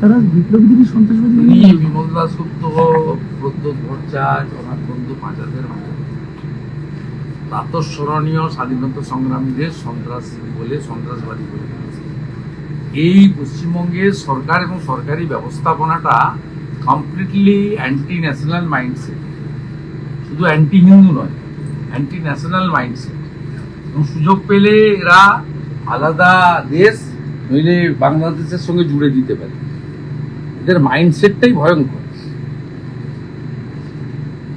তারা সন্ত্রাসবাদী বিমল দাস গুপ্ত প্রদ্যোৎ ভট্টাচার্য অনাথ বন্ধু পাঁচাদের প্রাতঃস্মরণীয় স্বাধীনতা সংগ্রামীদের সন্ত্রাসী বলে সন্ত্রাসবাদী বলে এই পশ্চিমবঙ্গের সরকার এবং সরকারি ব্যবস্থাপনাটা কমপ্লিটলি অ্যান্টি ন্যাশনাল মাইন্ডসেট শুধু অ্যান্টি হিন্দু নয় অ্যান্টি ন্যাশনাল মাইন্ডসেট এবং সুযোগ পেলে এরা আলাদা দেশ নইলে বাংলাদেশের সঙ্গে জুড়ে দিতে পারে। এদের মাইন্ডসেটটাই ভয়ঙ্কর।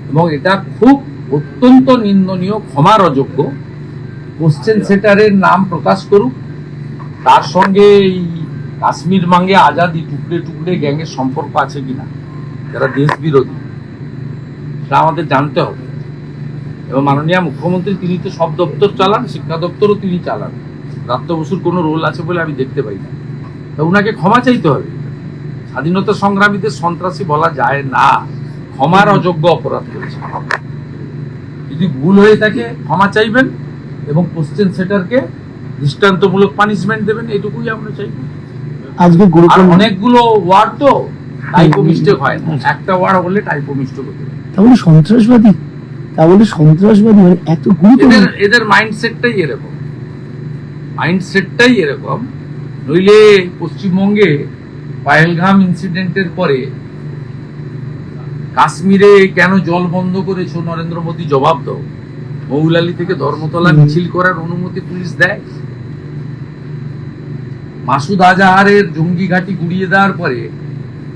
এবং এটা খুব অত্যন্ত নিন্দনীয় ক্ষমার অযোগ্য কোশ্চেন সেটারের নাম প্রকাশ করুক। তার সঙ্গে এই কাশ্মীর মাঙ্গে আজাদি টুকরে টুকরে গ্যাংয়ের সম্পর্ক আছে কিনা যারা দেশ বিরোধী সেটা আমাদের জানতে হবে। এবং মাননীয় মুখ্যমন্ত্রী তিনি তো সব দপ্তর চালান শিক্ষা দপ্তরও তিনি চালান। দত্ত বসুর কোনো রোল আছে বলে আমি দেখতে পাই না। তা ওনাকে ক্ষমা চাইতে হবে। স্বাধীনতা সংগ্রামীদের সন্ত্রাসী বলা যায় না। ক্ষমার অযোগ্য অপরাধ করেছে। যদি ভুল হয়ে থাকে ক্ষমা চাইবেন এবং কোশ্চেন সেটারকে দৃষ্টান্তমূলক পানিশমেন্ট দেবেন এটুকুই আমরা চাই। আজকে অনেকগুলো ওয়ার্ড তো টাইপো মিস্টেক হয় না। একটা ওয়ার্ড হলে টাইপো মিস্টেক হতে তাহলে সন্ত্রাসবাদী তাহলে সন্ত্রাসবাদী মানে এত গুরুত্ব এদের এদের মাইন্ডসেটটাই এরকম। মাইন্ডসেটটাই এরকম। নইলে পশ্চিমবঙ্গে পায়েলগাম ইনসিডেন্টের পরে কাশ্মীরে কেন জল বন্ধ করেছ নরেন্দ্র মোদী? জবাব দাও। মৌলালি থেকে ধর্মতলা মিছিল করার অনুমতি পুলিশ দেয়। মাসুদ আজাহারের জঙ্গি ঘাঁটি গুড়িয়ে দেওয়ার পরে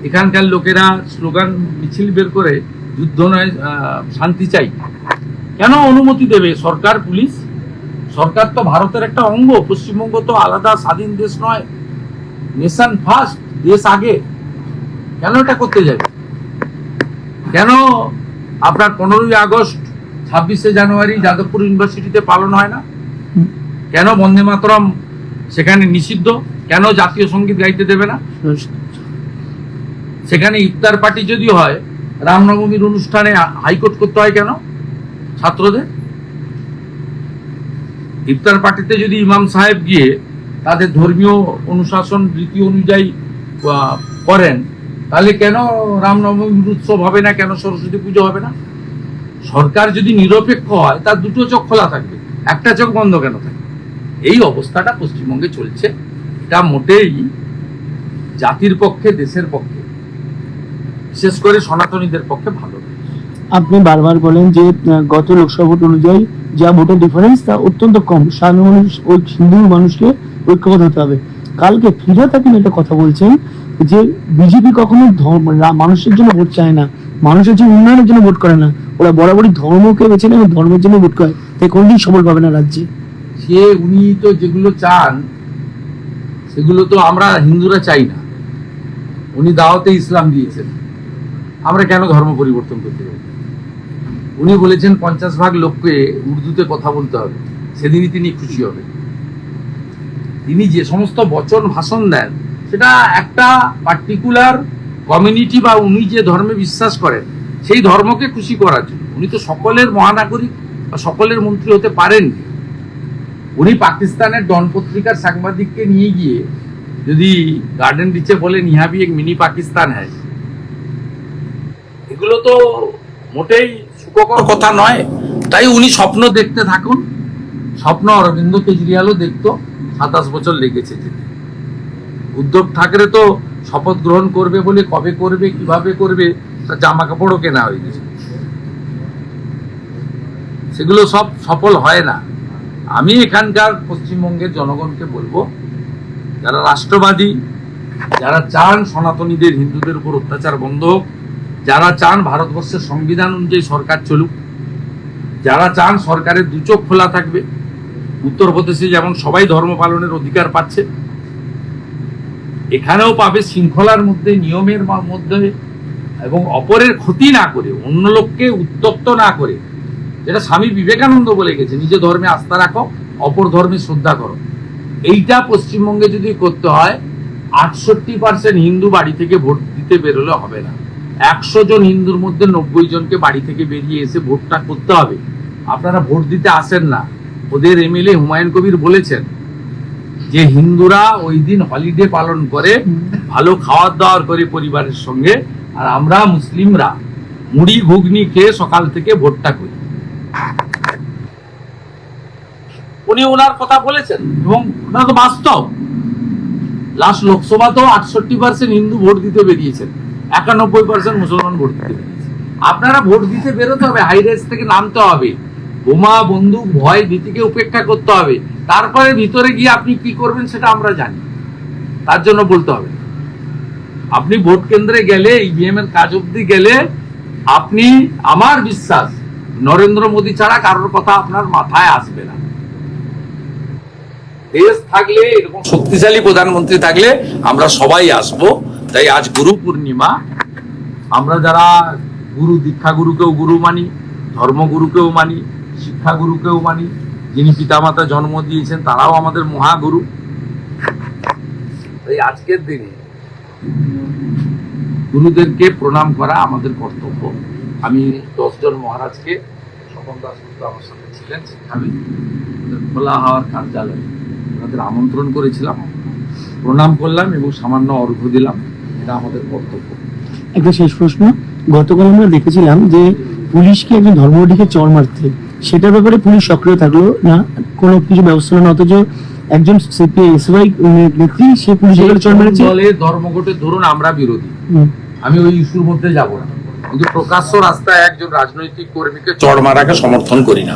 এখানকার লোকেরা স্লোগান মিছিল বের করে যুদ্ধ নয় আহ, শান্তি চাই। কেন অনুমতি দেবে সরকার পুলিশ? সরকার তো ভারতের একটা অঙ্গ, পশ্চিমবঙ্গ তো আলাদা, স্বাধীন দেশ নয়। নেশন ফার্স্ট দেশ আগে। কেন এটা করতে যাবে? কেন আপনার পনেরোই আগস্ট, ছাব্বিশে জানুয়ারি যাদবপুর ইউনিভার্সিটিতে পালন হয় না? কেন বন্দে মাতরম সেখানে নিষিদ্ধ? কেন জাতীয় সংগীত গাইতে দেবে না? সেখানে ইফতার পার্টি যদি হয়, রামনবমীর অনুষ্ঠানে হাইকোর্ট করতে হয় কেন ছাত্রদের? ইফতার পার্টিতে যদি ইমাম সাহেব গিয়ে তাদের ধর্মীয় অনুশাসন, রীতি অনুযায়ী করেন, তাহলে কেন রামনবমীর উৎসব হবে না? কেন সরস্বতী পুজো হবে না? সরকার যদি নিরপেক্ষ হয়, তার দুটো চোখ খোলা থাকবে। একটা চোখ বন্ধ কেন থাকবে এই অবস্থাটা পশ্চিমবঙ্গে চলছে। এটা মোটেই জাতির পক্ষে, দেশের পক্ষে, বিশেষ করে সনাতনীদের পক্ষে ভালো। আপনি বারবার বলেন যে গত লোকসভা ভোট অনুযায়ী যা ভোটের ডিফারেন্স তা অত্যন্ত কম। সাধারণ মানুষ ওই হিন্দু মানুষকে ঐক্যবদ্ধ হতে হবে। কালকে ফিরত আপনি একটা কথা বলছেন যে, বিজেপি কখনো মানুষের জন্য ভোট চায় না, মানুষের জন্য উন্নয়নের জন্য ভোট করে না। ওরা বরাবরই ধর্মকে বেছে নেয় ধর্মের জন্য ভোট করে। তাই কোনদিন সফল পাবে না রাজ্যে। সে, উনি তো যেগুলো চান, সেগুলো তো আমরা হিন্দুরা চাই না। উনি দাওয়াতে ইসলাম দিয়েছেন। আমরা কেন ধর্ম পরিবর্তন করতে পারি উনি বলেছেন পঞ্চাশ ভাগ লোককে উর্দুতে কথা বলতে হবে। সেদিনই তিনি খুশি হবেন। তিনি যে সমস্ত বচন ভাষণ দেন, সেটা একটা পার্টিকুলার কমিউনিটি বা উনি যে ধর্মে বিশ্বাস করেন, সেই ধর্মকে খুশি করার জন্য। উনি তো সকলের মহানাগরিক বা সকলের মন্ত্রী হতে পারেননি। উনি পাকিস্তানের ডন পত্রিকার সাংবাদিককে নিয়ে গিয়ে যদি গার্ডেন রিচে বলেন ইহা ভি এক মিনি পাকিস্তান হ্যায়। এগুলো তো মোটেই কথা নয়। তাই উনি স্বপ্ন দেখতে থাকুন। স্বপ্ন অরবিন্দ কেজরিওয়ালও দেখতো, সাতাশ বছর লেগেছে যেতে উদ্ধব ঠাকরে তো শপথ গ্রহণ করবে বলে কবে করবে, কীভাবে করবে, তার জামা কাপড়ও কেনা হয়ে গেছে। সেগুলো সব সফল হয় না। আমি এখানকার পশ্চিমবঙ্গের জনগণকে বলব, যারা রাষ্ট্রবাদী, যারা চান সনাতনীদের, হিন্দুদের উপর অত্যাচার বন্ধ হোক যারা চান ভারতবর্ষের সংবিধান অনুযায়ী সরকার চলুক, যারা চান সরকারের দু চোখ খোলা থাকবে, উত্তরপ্রদেশে যেমন সবাই ধর্ম পালনের অধিকার পাচ্ছে, এখানেও পাবে শৃঙ্খলার মধ্যে, নিয়মের মধ্যে, এবং অপরের ক্ষতি না করে, অন্য লোককে উত্তপ্ত না করে। যেটা স্বামী বিবেকানন্দ বলে গেছে, নিজ ধর্মে আস্থা রাখো, অপর ধর্মে শ্রদ্ধা করো। এইটা পশ্চিমবঙ্গে যদি করতে হয়, আটষট্টি পার্সেন্ট হিন্দু বাড়ি থেকে ভোট দিতে বেরোলে হবে না। একশো জন হিন্দুর মধ্যে নব্বই জনকে বাড়ি থেকে বেরিয়ে এসে ভোটটা করতে হবে। আপনারা ভোট দিতে আসেন না। ওদের এমএলএ হুমায়ুন কবির বলেছেন যে, হিন্দুরা ওই দিন হলিডে পালন করে, ভালো খাওয়ার দাওয়ার করে পরিবারের সঙ্গে, আর আমরা মুসলিমরা মুড়ি ঘুগনি খেয়ে সকাল থেকে ভোটটা করি। উনি ওনার কথা বলেছেন এবং ওনার তো বাস্তব। লাস্ট লোকসভাতেও আটষট্টি পার্সেন্ট হিন্দু ভোট দিতে বেরিয়েছেন। একানব্বই পার্সেন্ট মুসলমান ভোট দিতে আপনারা ভোট দিতে বেরোতে হবে হাই রেস থেকে নামতে হবে। বোমা, বন্দুক, ভয়, ভীতিকে উপেক্ষা করতে হবে। তারপরে ভিতরে গিয়ে আপনি কি করবেন সেটা আমরা জানি। তার জন্য বলতে হবে, আপনি ভোট কেন্দ্রে গেলে ইভিএম এর কাজ অব্দি গেলে, আপনি, আমার বিশ্বাস, নরেন্দ্র মোদী ছাড়া কারোর কথা আপনার মাথায় আসবে না। দেশ থাকলে, এরকম শক্তিশালী প্রধানমন্ত্রী থাকলে আমরা সবাই আসব। তাই আজ গুরু পূর্ণিমা। আমরা যারা গুরু দীক্ষা গুরুকেও গুরু মানি, ধর্মগুরুকেও মানি শিক্ষা গুরুকেও মানি, যিনি পিতামাতা জন্ম দিয়েছেন, তারাও আমাদের মহাগুরু। তাই আজকের দিনে গুরুদেরকে প্রণাম করা আমাদের কর্তব্য। আমি দশজন মহারাজকে ছিলেন খোলা হওয়ার কার্যালয়ে আমন্ত্রণ করেছিলাম। প্রণাম করলাম এবং সামান্য অর্ঘ্য দিলাম। এটা আমাদের কর্তব্য। একটা শেষ প্রশ্ন। গতকাল আমরা দেখেছিলাম যে পুলিশকে একজন ধর্মটিকে চড় মারতে সেটার ব্যাপারে পুলিশ সক্রিয় থাকল না কোনো কিছু ব্যবস্থা না অথচ একজন এসওয়াই নেত্রী সে পুলিশের চড় মেরেছে। ধর্মঘটের ধরুন আমরা বিরোধী। আমি ওই ইস্যুর মধ্যে যাব না। কিন্তু প্রকাশ্য রাস্তায় একজন রাজনৈতিক কর্মীকে চড় মারাকে সমর্থন করি না।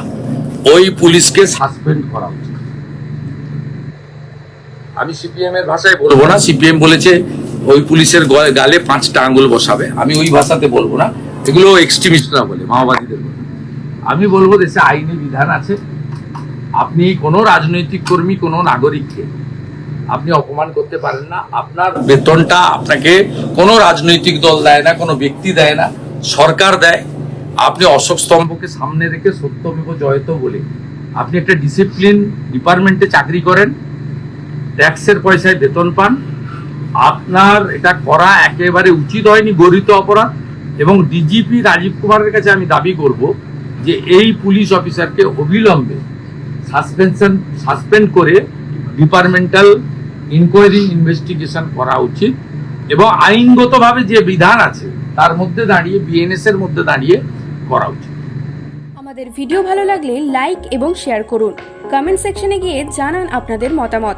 ওই পুলিশকে সাসপেন্ড করা উচিত। আমি সিপিএম এর ভাষায় বলব না। সিপিএম বলেছে ওই পুলিশের গালে পাঁচটা আঙ্গুল বসাবে। আমি ওই ভাষাতে বলব না। এগুলো এক্সট্রিমিস্টরা বলে, মাওবাদীদের বলে। আমি বলব দেশে আইনি বিধান আছে। আপনি কোনো রাজনৈতিক কর্মী, কোনো নাগরিককে আপনি অপমান করতে পারেন না। আপনার বেতনটা আপনাকে কোনো রাজনৈতিক দল দেয় না, কোনো ব্যক্তি দেয় না। সরকার দেয়। আপনি অশোক স্তম্ভকে সামনে রেখে সত্যমেব জয়ত বলে আপনি একটা ডিসিপ্লিন ডিপার্টমেন্টে চাকরি করেন। ট্যাক্সের পয়সায় বেতন পান। আপনার এটা করা একেবারে উচিত হয়নি গরিত অপরাধ, এবং ডিজিপি রাজীব কুমারের কাছে আমি দাবি করব যে এই পুলিশ অফিসারকে অবিলম্বে সাসপেনশন, সাসপেন্ড করে ডিপার্টমেন্টাল ইনকোয়ারি ইনভেস্টিগেশন করা উচিত এবং আইনগতভাবে যে বিধান আছে তার মধ্যে দাঁড়িয়ে বিএনএস এর মধ্যে দাঁড়িয়ে করা উচিত। আমাদের ভিডিও ভালো লাগলে লাইক এবং শেয়ার করুন। কমেন্ট সেকশনে গিয়ে জানান আপনাদের মতামত।